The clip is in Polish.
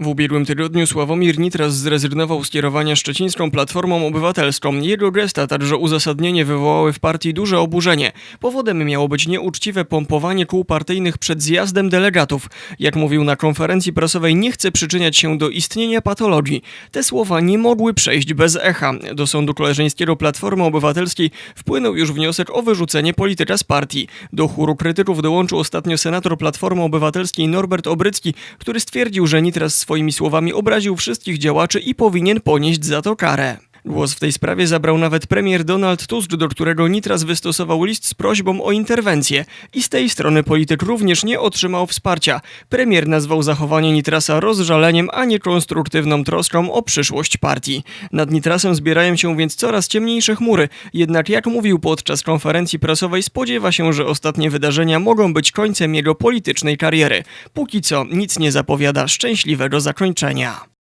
W ubiegłym tygodniu Sławomir Nitras zrezygnował z kierowania szczecińską Platformą Obywatelską. Jego gesta, także uzasadnienie wywołały w partii duże oburzenie. Powodem miało być nieuczciwe pompowanie kół partyjnych przed zjazdem delegatów. Jak mówił na konferencji prasowej, nie chce przyczyniać się do istnienia patologii. Te słowa nie mogły przejść bez echa. Do Sądu Koleżeńskiego Platformy Obywatelskiej wpłynął już wniosek o wyrzucenie polityka z partii. Do chóru krytyków dołączył ostatnio senator Platformy Obywatelskiej Norbert Obrycki, który stwierdził, że Nitras swoimi słowami obraził wszystkich działaczy i powinien ponieść za to karę. Głos w tej sprawie zabrał nawet premier Donald Tusk, do którego Nitras wystosował list z prośbą o interwencję. I z tej strony polityk również nie otrzymał wsparcia. Premier nazwał zachowanie Nitrasa rozżaleniem, a nie konstruktywną troską o przyszłość partii. Nad Nitrasem zbierają się więc coraz ciemniejsze chmury. Jednak jak mówił podczas konferencji prasowej, spodziewa się, że ostatnie wydarzenia mogą być końcem jego politycznej kariery. Póki co nic nie zapowiada szczęśliwego zakończenia.